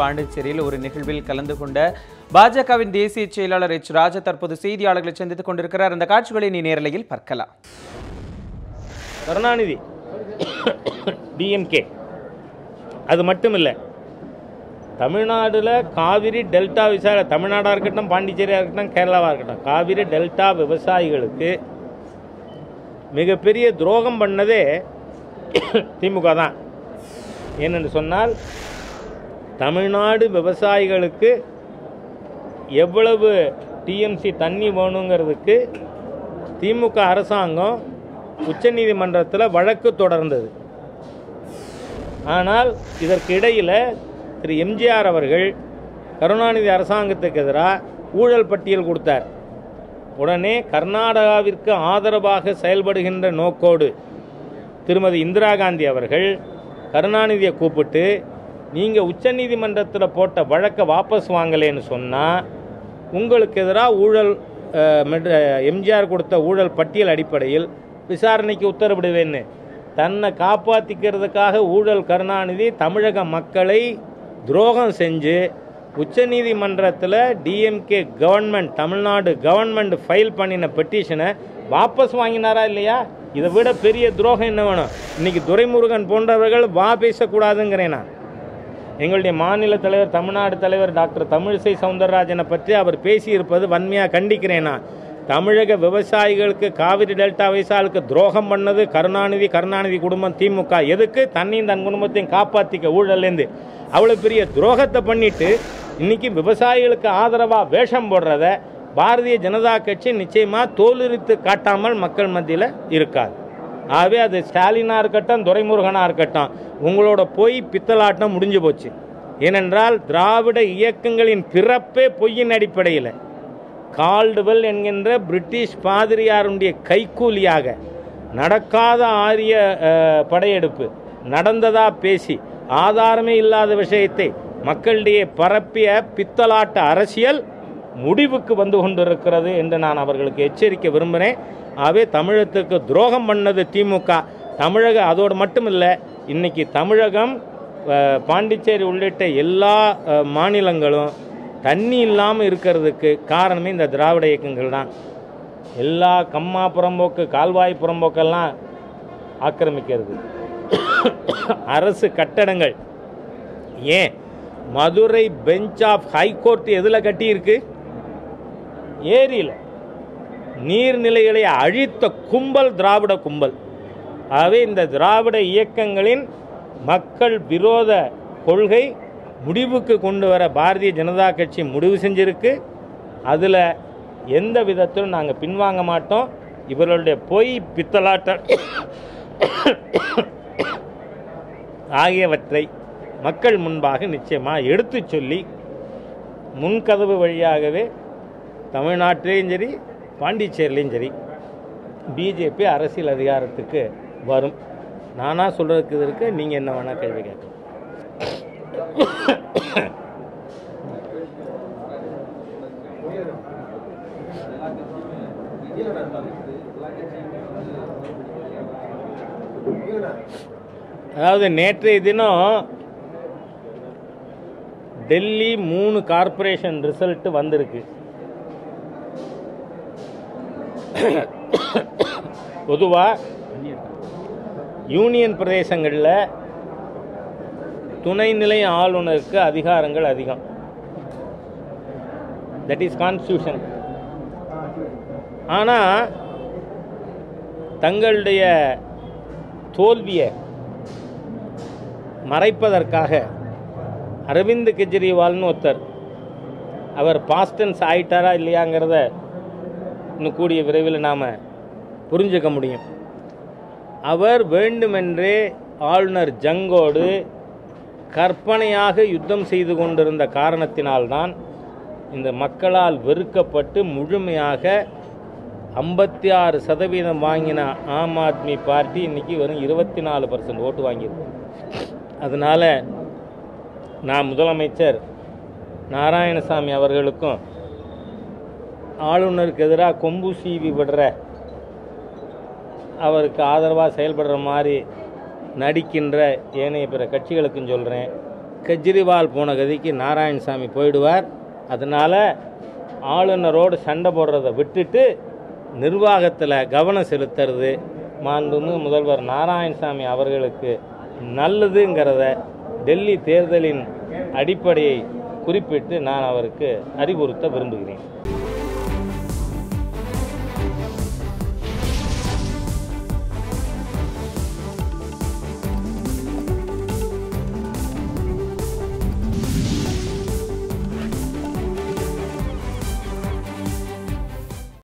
பாண்டிச்சேரியில் ஒரு நிகழ்வில் கலந்து கொண்ட பாஜகவின் தேசிய செயலாளர் எச் ராஜா தற்போது செய்தியாளர்களை சந்தித்துக் கொண்டிருக்கிறார். அந்த காட்சிகளை நீ நேரலையில் பார்க்கலாம். கருணாநிதி டிஎம்கே அது மட்டும் இல்லை தமிழ்நாடுல காவிரி டெல்டா விவசாய தமிழ்நாடாக இருக்கட்டும் பாண்டிச்சேரியாக இருக்கட்டும் கேரளாவாக இருக்கட்டும் காவிரி டெல்டா விவசாயிகளுக்கு மிகப்பெரிய துரோகம் பண்ணதே திமுக தான். ஏனென்று சொன்னால் தமிழ்நாடு விவசாயிகளுக்கு எவ்வளவு டிஎம்சி தண்ணி வேணுங்கிறதுக்கு திமுக அரசாங்கம் உச்சநீதிமன்றத்தில் வழக்கு தொடர்ந்தது. ஆனால் இதற்கு இடையில் திரு எம்ஜிஆர் அவர்கள் கருணாநிதி அரசாங்கத்துக்கு எதிராக ஊழல் பட்டியல் கொடுத்தார். உடனே கர்நாடகாவிற்கு ஆதரவாக செயல்படுகின்ற நோக்கோடு திருமதி இந்திரா காந்தி அவர்கள் கருணாநிதியை கூப்பிட்டு நீங்கள் உச்சநீதிமன்றத்தில் போட்ட வழக்கை வாபஸ் வாங்கலேன்னு சொன்னால் உங்களுக்கு எதிராக ஊழல் மெட்- எம்ஜிஆர் கொடுத்த ஊழல் பட்டியல் அடிப்படையில் விசாரணைக்கு உத்தரவிடுவேன்னு. தன்னை காப்பாற்றிக்கிறதுக்காக ஊழல் கருணாநிதி தமிழக மக்களை துரோகம் செஞ்சு உச்சநீதிமன்றத்தில் DMK government Tamil Nadu government file பண்ணின பெட்டிஷனை வாபஸ் வாங்கினாரா இல்லையா? இதை விட பெரிய துரோகம் என்ன வேணும்? இன்னைக்கு துரைமுருகன் போன்றவர்கள் வா பேசக்கூடாதுங்கிறேன் நான். எங்களுடைய மாநில தலைவர் தமிழ்நாடு தலைவர் டாக்டர் தமிழிசை சவுந்தரராஜனை பற்றி அவர் பேசியிருப்பது வன்மையாக கண்டிக்கிறேன் நான். தமிழக விவசாயிகளுக்கு காவிரி டெல்டா விவசாயிகளுக்கு துரோகம் பண்ணது கருணாநிதி கருணாநிதி குடும்பம் திமுக. எதுக்கு? தன்னையும் தன் குடும்பத்தையும் காப்பாற்றிக்க ஊழல்லேருந்து அவ்வளோ பெரிய துரோகத்தை பண்ணிட்டு இன்னைக்கு விவசாயிகளுக்கு ஆதரவாக வேஷம் போடுறத பாரதிய ஜனதா கட்சி நிச்சயமாக தோலுரித்து காட்டாமல் மக்கள் மத்தியில் இருக்காது. ஆகவே அது ஸ்டாலினாக இருக்கட்டும் துரைமுருகனாக இருக்கட்டும் உங்களோட பொய் பித்தலாட்டம் முடிஞ்சு போச்சு. ஏனென்றால் திராவிட இயக்கங்களின் பிறப்பே பொய்யின் அடிப்படையில். கால்டுவெல் என்கின்ற பிரிட்டிஷ் பாதிரியாருடைய கைக்கூலியாக நடக்காத ஆரிய படையெடுப்பு நடந்ததா பேசி ஆதாரமே இல்லாத விஷயத்தை மக்களிடையே பரப்பிய பித்தலாட்ட அரசியல் முடிவுக்கு வந்து கொண்டிருக்கிறது என்று நான் அவர்களுக்கு எச்சரிக்க விரும்பினேன் ஆகவே தமிழகத்துக்கு துரோகம் பண்ணது திமுக. தமிழக அதோடு மட்டும் இல்லை இன்னைக்கு தமிழகம் பாண்டிச்சேரி உள்ளிட்ட எல்லா மாநிலங்களும் தண்ணி இல்லாமல் இருக்கிறதுக்கு காரணமே இந்த திராவிட இயக்கங்கள் தான். எல்லா கம்மா புறம்போக்கு கால்வாய் புறம்போக்கெல்லாம் ஆக்கிரமிக்கிறது. அரசு கட்டடங்கள். ஏன்? மதுரை பெஞ்ச் ஆஃப் ஹைகோர்ட் எதில் கட்டியிருக்கு? ஏரியில் நீர்நிலைகளை அழித்த கும்பல் திராவிட கும்பல். ஆகவே இந்த திராவிட இயக்கங்களின் மக்கள் விரோத கொள்கை முடிவுக்கு கொண்டு வர பாரதிய ஜனதா கட்சி முடிவு செஞ்சிருக்கு. அதில் எந்த விதத்திலும் நாங்கள் பின்வாங்க மாட்டோம். இவர்களுடைய பொய் பித்தலாட்ட ஆகியவற்றை மக்கள் முன்பாக நிச்சயமாக எடுத்துச் சொல்லி முன்கதவு வழியாகவே தமிழ்நாட்டிலையும் சரி பாண்டிச்சேரிலையும் சரி பிஜேபி அரசியல் அதிகாரத்துக்கு வரும். நானாக சொல்கிறதுக்கு இருக்கு நீங்கள் என்ன வேணால் கேள்வி கேட்கலாம். அதாவது நேற்றைய தினம் டெல்லி மூணு கார்ப்பரேஷன் ரிசல்ட்டு வந்திருக்கு. பொதுவாக யூனியன் பிரதேசங்களில் துணைநிலை ஆளுநருக்கு அதிகாரங்கள் அதிகம். தட் இஸ் கான்ஸ்டியூஷன் ஆனால் தங்களுடைய தோல்வியை மறைப்பதற்காக அரவிந்த் கெஜ்ரிவால்னு ஒருத்தர் அவர் பாஸ்டன்ஸ் ஆயிட்டாரா இல்லையாங்கிறத இன்னும் கூடிய விரைவில் நாம் புரிஞ்சுக்க முடியும். அவர் வேண்டுமென்றே ஆளுநர் ஜங்கோடு கற்பனையாக யுத்தம் செய்து கொண்டிருந்த காரணத்தினால்தான் இந்த மக்களால் வெறுக்கப்பட்டு முழுமையாக ஐம்பத்தி ஆறு சதவீதம் வாங்கின ஆம் ஆத்மி பார்ட்டி இன்னைக்கு வெறும் இருபத்தி நாலு பர்சன்ட் ஓட்டு வாங்கியிருக்கு. அதனால் நான் முதலமைச்சர் நாராயணசாமி அவர்களுக்கும் ஆளுநருக்கு எதிராக கொம்பு சீவி விடுற அவருக்கு ஆதரவாக செயல்படுற மாதிரி நடிக்கின்ற ஏனைய பிற கட்சிகளுக்கும் சொல்கிறேன் கெஜ்ரிவால் போன கதிக்கு நாராயணசாமி போயிடுவார். அதனால் ஆளுநரோடு சண்டை போடுறதை விட்டுட்டு நிர்வாகத்தில் கவனம் செலுத்துறது மாண்புமிகு முதல்வர் நாராயணசாமி அவர்களுக்கு நல்லதுங்கிறத டெல்லி தேர்தலின் அடிப்படையை குறிப்பிட்டு நான் அவருக்கு அறிவுறுத்த விரும்புகிறேன்.